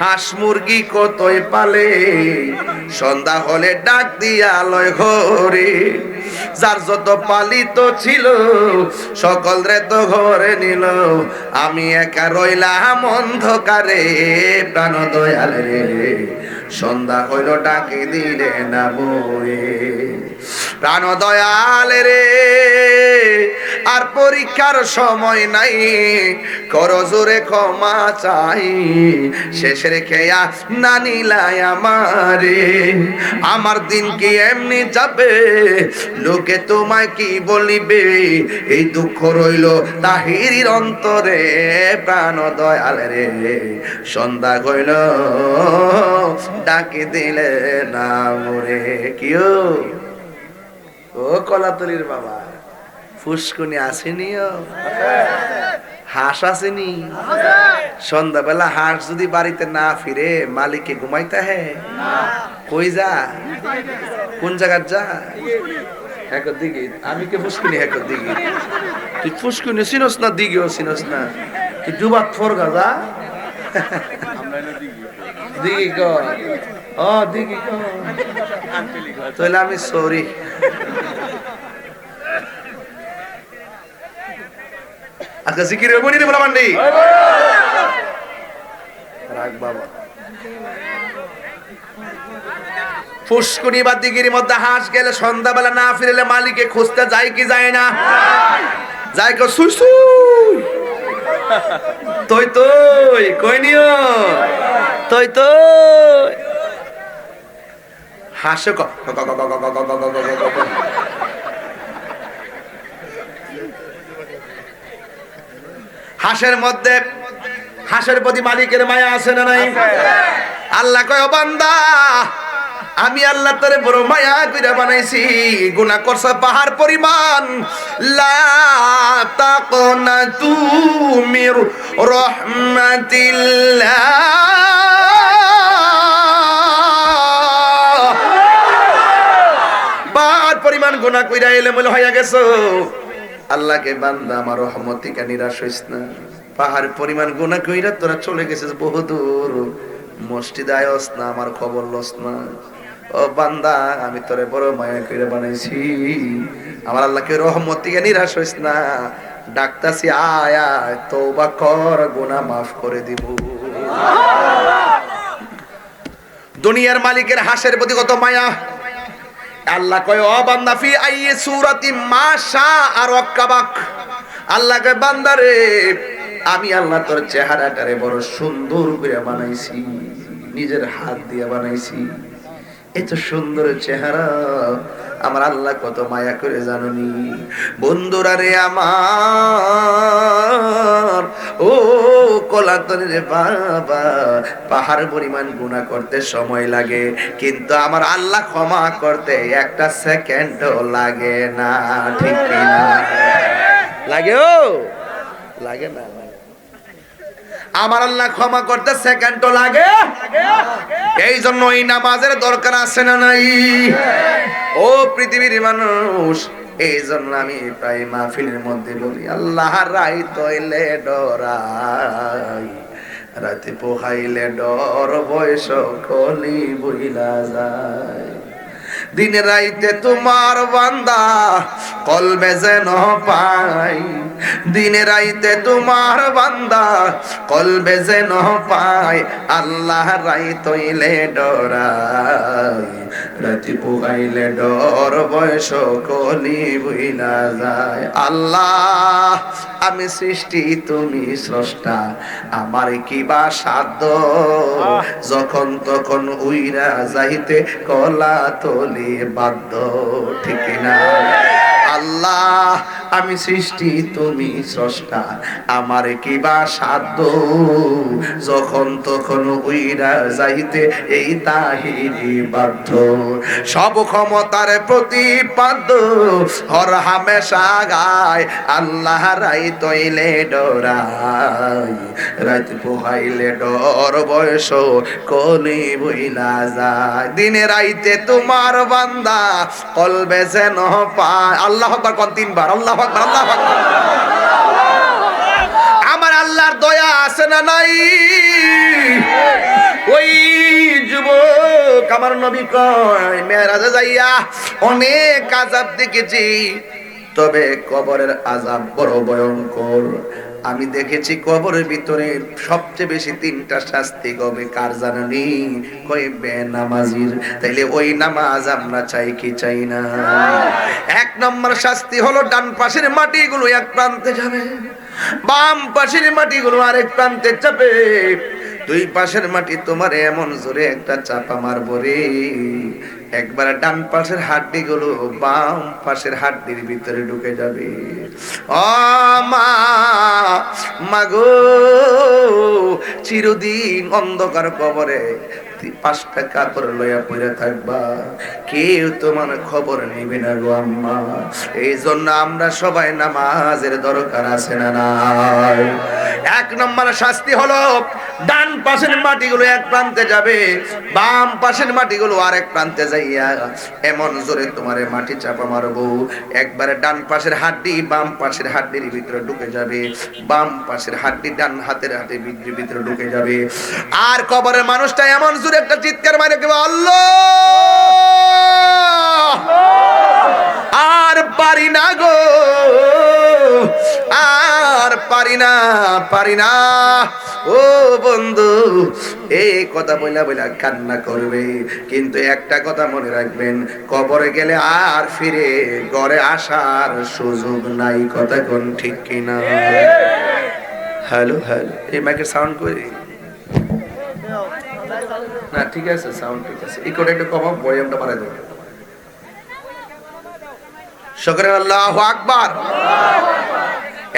হাঁস মুরগি কতই পালে? সন্ধ্যা হলে ডাক দিয়া লয় ঘরে। যার যত পালিত ছিল, সকল রে তো ঘরে নিল। আমি একা রইলাম অন্ধকারে প্রাণ দয়াল রে। সন্ধ্যা হইল ডাকে দিলে না বয়ে। প্রাণ দয়াল রে, আর পরীক্ষার সময় নাই। কর জোরে ক্ষমা চাই শেষের খেয়া না নিলাই আমারে। আমার দিন কি এমনি যাবে? লোকে তোমায় কি বলিবে? এই দুঃখ রইল তাহিরির অন্তরে। প্রাণ দয়াল রে, সন্ধ্যা গইল ডাকি দিলে না মরে। কিও ও কলাতলির বাবা ফুসকুনি আসেনি? হাঁস আসেনি। সন্ধ্যাবেলা হাঁস যদি বাড়িতে না ফিরে মালিকে ঘুমাইতে হে। কই যা? কোন জায়গার যা? একর দিকে আমি কে ফুসকুনি একর দিকে তুই ফুসকুনি চিনস না দিগেও চিনস না। তুই ডুবাত ফরগা যা। দিঘি ক ও দিঘি ক তাহলে আমি সরি। আজকে জিকির হইব নি বলা মান্ডি রাখ বাবা ফুসকুনি বা দিগির মধ্যে হাঁস গেলে সন্ধ্যাবেলা না ফিরলে মালিকে খুঁজতে যায় কি যায় না যায় কেউ সুই সুই তই তই কই নিও তই তই হাসে ক হাঁসের মধ্যে হাঁসের প্রতি মালিকের মায়া আছে না নাই? আল্লাহ কয় "ও বান্দা আমি আল্লাহ তোরে বড় মায়া কইরা বানাইছি। গুনাহ করছ পাহাড় পরিমাণ। লা তাকনা তুমির রহমাতিল্লাহ। বার পরিমাণ গুনাহ কইরা এলে মলে হইয়া গেছো। আল্লাহকে বান্দা আমার রহমতিকা নিরাশ হইস না। পাহাড় পরিমাণ গুনাহ কইরা তোরা চলে গেছিস বহুদূর। মসজিদ আয়স না আমার খবর লস না। ও বান্দা আমি তোরে বড় মায়া কইরা বানাইছি। আমার আল্লাহকে রহমত রহমতিকা নিরাশ হইস না। ডাক্তাসি আয় আয় তওবা কর গুনাহ মাফ করে দিব। দুনিয়ার মালিকের হাসের প্রতি কত মায়া। আল্লাহ কয়, ও বান্দা, ফি আইয়ে সুরাতি মাশা আর ওয়াক্কাবাক আল্লাহ কয়, বান্দা রে, আমি আল্লাহ তোর চেহারাটারে বড় সুন্দর করে বানাইছি, নিজের হাত দিয়ে বানাইছি। এত সুন্দর চেহারা আমার আল্লাহ কত মায়া করে জাননি। বন্ধুরা রে আমার, ও কলাতন রে বাবা, পাহাড় পরিমাণ গুণা করতে সময় লাগে, কিন্তু আমার আল্লাহ ক্ষমা করতে একটা সেকেন্ডও লাগে না, ঠিক কিনা? লাগে ও? লাগে না। আমার আল্লাহ ক্ষমা করতে সেকেন্ডও লাগে। এই জন্য এই নামাজের দরকার আছে না নাই? ও পৃথিবীর মানুষ এই জন্য আমি প্রায় মাহফিলের মধ্যে বলি, আল্লাহ রাই তৈলে ডরাই, রাতে পোহাইলে ডর, বয়স কলি বইলা যায়। দিন রাইতে তোমার বান্দা কলবে যেন পাই দিন রাইতে তোমার বান্দা কলবে যেন পাই আল্লাহ রাই তৈলে ডরাই। রাতি পুগাইলে ডর বয়স কলি বইলা যায়। আল্লাহ আমি সৃষ্টি তুমি স্রষ্টা আমার কি বা সাধ্য? যখন তখন উইরা যাইতে কলা তলি বাধ্য ঠিক না আল্লাহ আমি সৃষ্টি, তুমি স্রষ্টা। আমার কি বা সাধ্য? যখন তখন উইরা যাইতে এই তাহিরি বাধ্য। সব ক্ষমতার প্রতিপাদ্য হর হামেশা গায়, আল্লাহ রাই তৈলে ডরাই। রাত পোহাইলে ডর বয়স, কলি বইলা যায়। দিনে রাইতে তোমার বান্দা, কলবে যেন পায়। আল্লাহ কোন তিনবার, আল্লাহ আমার আল্লাহর দয়া আছে না নাই? ওই যুবক আমার নবী কয়, মেয়েরাজে যাইয়া অনেক আজাব দেখেছি, তবে কবরের আজাব বড় ভয়ঙ্কর। আমি দেখেছি কবরের ভিতরে সবচেয়ে বেশি তিনটা শাস্তি কবে? কার জানানি? কই বেনামাজির। তাইলে ওই নামাজ আমরা চাই কি চাই না? এক নম্বর শাস্তি হলো ডান পাশের মাটিগুলো এক প্রান্তে যাবে, বাম পাশের মাটিগুলো আরেক প্রান্তে চাপে। দুই পাশের মাটি তোমার এমন জোরে একটা চাপা মারবো রে। একবার ডান পাশের হাড্ডি গুলো বাম পাশের হাড্ডির ভিতরে ঢুকে যাবে। অ মা মাগো চিরদিন অন্ধকার কবরে পাঁচটা কাপড় লইয়া পড়ে থাকবা। কেউ তোমার খবর না গো আম্মা। এই জন্য আমরা সবাই নামাজের দরকার আছে না নাই? এক নম্বর শাস্তি হলো, ডান পাশের মাটিগুলো এক প্রান্তে যাবে, বাম পাশের মাটিগুলো আরেক প্রান্তে যাইয়া এমন জোরে তোমারে মাটি চাপা মারবো। একবারে ডান পাশের হাড্ডি, বাম পাশের হাড্ডির ভিতরে ঢুকে যাবে। বাম পাশের হাড্ডি ডান হাতের হাতে ভিতরে ভিতরে ঢুকে যাবে। আর কবরের মানুষটা এমন জোরে একটা চিৎকার মারে কেবল আল্লাহ! আর পারি না গো, আর পারি না পারি না। ও বন্ধু এই কথা বইলা বইলা কান্না করবে। কিন্তু একটা কথা মনে রাখবেন, কবরে গেলে আর ফিরে ঘরে আসার সুযোগ নাই, কথা কোন ঠিক কিনা? হ্যালো হ্যালো, এই মাইকের সাউন্ড করি ঠিক আছে সাউন্ড ঠিক আছে। এই করে একটু কমাও ভলিউমটা বাড়াই দেবো। আল্লাহ আকবার।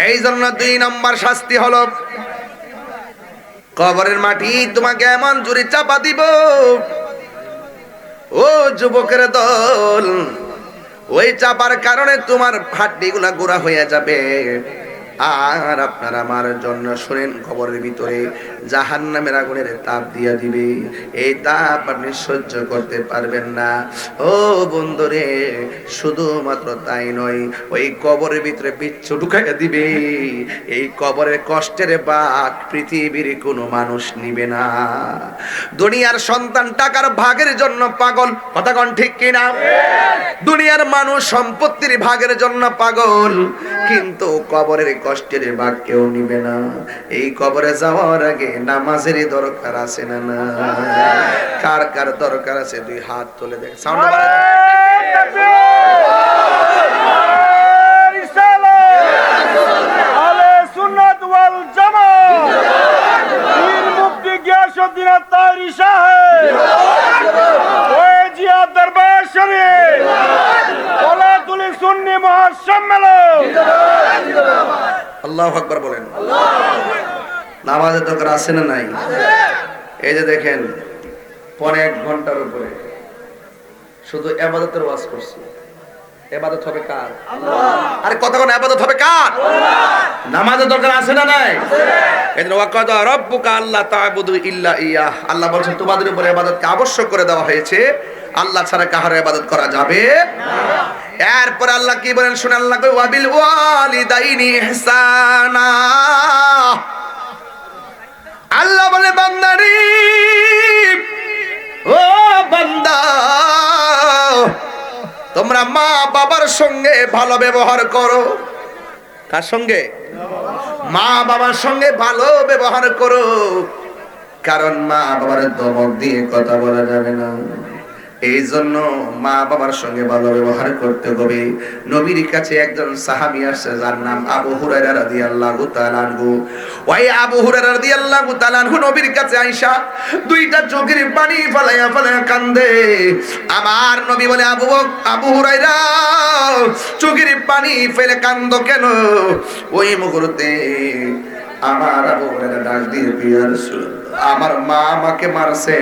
এই জন্য দুই নম্বর শাস্তি হলো, কবরের মাটি তোমাকে এমন জুড়ি চাপা দিব, ও যুবকের দল, ওই চাপার কারণে তোমার হাড্ডিগুলা গোড়া হয়ে যাবে। আর আপনার আমার জন্য শোনেন খবরের ভিতরে জাহান নামের আগুনের তাপ দিয়া দিবে। এই তাপ আপনি সহ্য করতে পারবেন না। ও বন্ধুরে, শুধুমাত্র তাই নয়, ওই কবরের ভিতরে বিচ্ছু ঢুকাইয়া দিবে। এই কবরের কষ্টের বাক পৃথিবীর কোনো মানুষ নিবে না। দুনিয়ার সন্তান টাকার ভাগের জন্য পাগল। কথা কন ঠিক কিনা? দুনিয়ার মানুষ সম্পত্তির ভাগের জন্য পাগল। কিন্তু কবরের কষ্টের ভাগ কেউ নিবে না। এই কবরে যাওয়ার আগে নামাজের দরকার আছে না না কার কার দরকার আছে? দুই হাত তুলে দেখ। সাউন্ড আল্লাহ আকবার বলেন। নামাজের দরকার আছে না নাই? এই যে দেখেন পরে এক ঘণ্টার উপরে শুধু এবাদতের ওয়াজ করছি। এবাদত হবে কার? আরে কথা কোন এবাদত হবে কার? নামাজের দরকার আছে না নাই? ওয়াকাদা রাব্বুকা আল্লাহ তা'বুদু ইল্লা ইয়াহ। আল্লাহ বলছেন তোমাদের উপরে ইবাদতকে আবশ্যক করে দেওয়া হয়েছে। আল্লাহ ছাড়া কাহার ইবাদত করা যাবে এরপর আল্লাহ কি বলেন? শুনে আল্লাহ কই ওয়াবিল ওয়ালিদাইনি ইহসানা। আল্লাহ বলে, বান্দারি, ও বান্দা, তোমরা মা বাবার সঙ্গে ভালো ব্যবহার করো। কার সঙ্গে? মা বাবার সঙ্গে ভালো ব্যবহার করো। কারণ মা বাবার দমক দিয়ে কথা বলা যাবে না। এই জন্য মা বাবার সঙ্গে ভালো ব্যবহার করতে হবে। নবীর কাছে একজন সাহাবী আসছে, যার নাম আবু হুরায়রা রাদিয়াল্লাহু তাআলা আনহু। ওই আবু হুরায়রা রাদিয়াল্লাহু তাআলা আনহু নবীর কাছে আইসা দুইটা চোখের পানি ফলাইয়া ফলাইয়া কান্দে। আমার নবী বলে, আবু আবু হুরায়রা, চোখের পানি ফেলে কান্দ কেন? ওই মুহূর্তে আমার আবু হুরায়রা ডাক দিয়ে আমার মা আমাকে মারছে।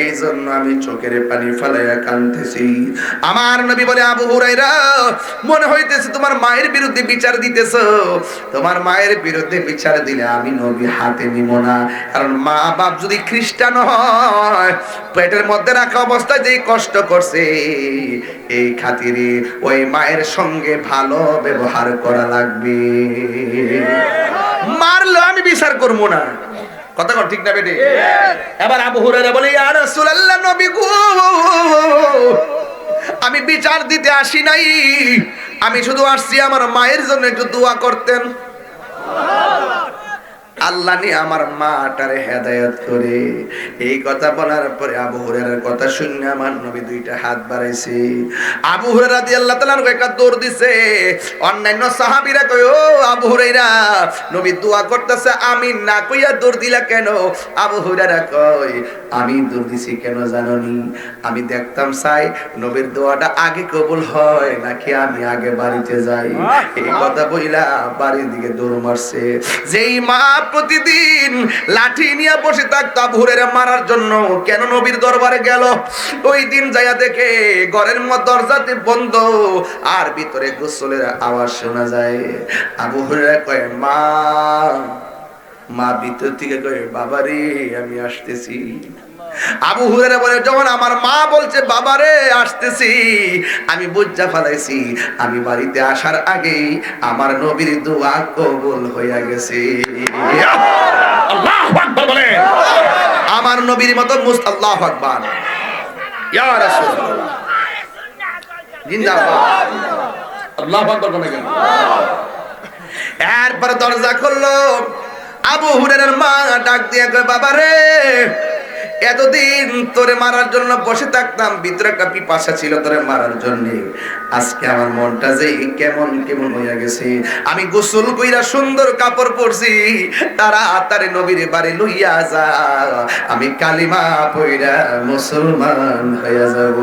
এই জন্য আমি চোখের পানি ফেলাইয়া কানতেছি আমার নবী বলে, আবু হুরাইরা মনে হইতেছে তোমার মায়ের বিরুদ্ধে বিচার দিতেছ। তোমার মায়ের বিরুদ্ধে বিচার দিলে আমি নবী হাতে নিব না। কারণ মা বাপ যদি খ্রিস্টান হয়, পেটের মধ্যে রাখা অবস্থায় যেই কষ্ট করছে, এই খাতিরে ওই মায়ের সঙ্গে ভালো ব্যবহার করা লাগবে। মারলো আমি বিচার করব না। কথা কর ঠিক না বেটে? এবার আবু হুরায়রা বলে ইয়া রাসূলুল্লাহ নবী গো আমি বিচার দিতে আসি নাই। আমি শুধু আসছি আমার মায়ের জন্য একটু দোয়া করতেন। আল্লাহ নি আমার মাটারে হেদায়ত করে। এই কথা বলার পরে আবু কথা শুনে আমার নবী দুইটা হাত বাড়াইছে। আবু হুরায়রা রাদিয়াল্লাহু তাআলা একটা দৌড় দিছে। অন্যান্য সাহাবীরা কই ও আবু হুরায়রা নবী দোয়া করতেছে আমি না কইয়া দৌড় দিলা কেন? আবু হুরায়রা কই আমি দৌড় দিছি কেন জাননি? আমি দেখতাম চাই নবীর দোয়াটা আগে কবুল হয় নাকি আমি আগে বাড়িতে যাই? এই কথা বইলা বাড়ির দিকে দৌড় মারছে। যেই মা প্রতিদিন লাঠি নিয়ে বসে থাকতো ভোরের মারার জন্য। কেন নবীর দরবারে গেল? ওই দিন যাইয়া দেখে ঘরের মধ্যে দরজাতে বন্ধ, আর ভিতরে গোসলের আওয়াজ শোনা যায়। আবু হুরেরা কয়, মা মা ভিতর থেকে কয়, বাবারে, আমি আসতেছি। আবু হুরেরা বলে যখন আমার মা বলছে বাবা রে আসতেছি। আমি বুঝা ফেলাইছি আমি বাড়িতে আসার আগেই আমার নবীর দোয়া কবুল হইয়া গেছে। আল্লাহু আকবার বলে আমার নবীর মতো মুস্ত আল্লাহু আকবার। ইয়া রাসূলুল্লাহ। জিন্দাবাদ। আল্লাহু আকবার বলে কেন? এরপর দরজা খুললো। আবু হুরের মা ডাক দিয়ে কয় বাবা রে এতদিন তোরে মারার জন্য বসে থাকতাম, ভিতরে একটা পিপাসা ছিল তোরে মারার জন্য। আজকে আমার মনটা যে কেমন কেমন হইয়া গেছে। আমি গোসল কইরা সুন্দর কাপড় পরছি, তারা তারে নবীর বাড়ি লইয়া যা। আমি কালিমা পইরা মুসলমান হইয়া যাব।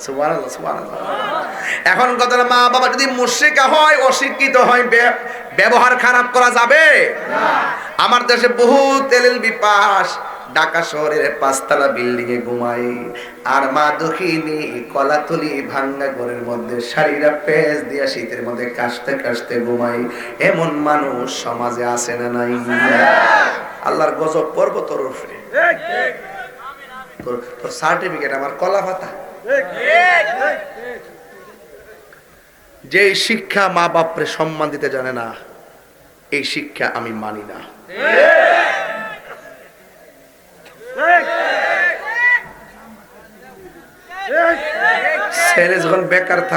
সুবহানাল্লাহ সুবহানাল্লাহ। এখন কথাটা মা বাবা যদি মুশরিকা হয়, অশিক্ষিত হয় ব্যবহার খারাপ করা যাবে? আমার দেশে বহু তেলেল বিপাস ঢাকা শহরের পাঁচতলা বিল্ডিং এ ঘুমাই। আর মা দক্ষিণী কলাতলি ভাঙ্গা ঘরের মধ্যে শাড়িরা পেঁচ দিয়া শীতের মধ্যে কাশতে কাশতে ঘুমাই। এমন মানুষ সমাজে আসে না নাই? আল্লাহর গজব পর্ব তোর উপরে। তোর সার্টিফিকেট আমার কলা পাতা যে শিক্ষা মা বাপরে সম্মান দিতে জানে না, এই শিক্ষা আমি মানি না। ছেলে যখন বেকার থাকে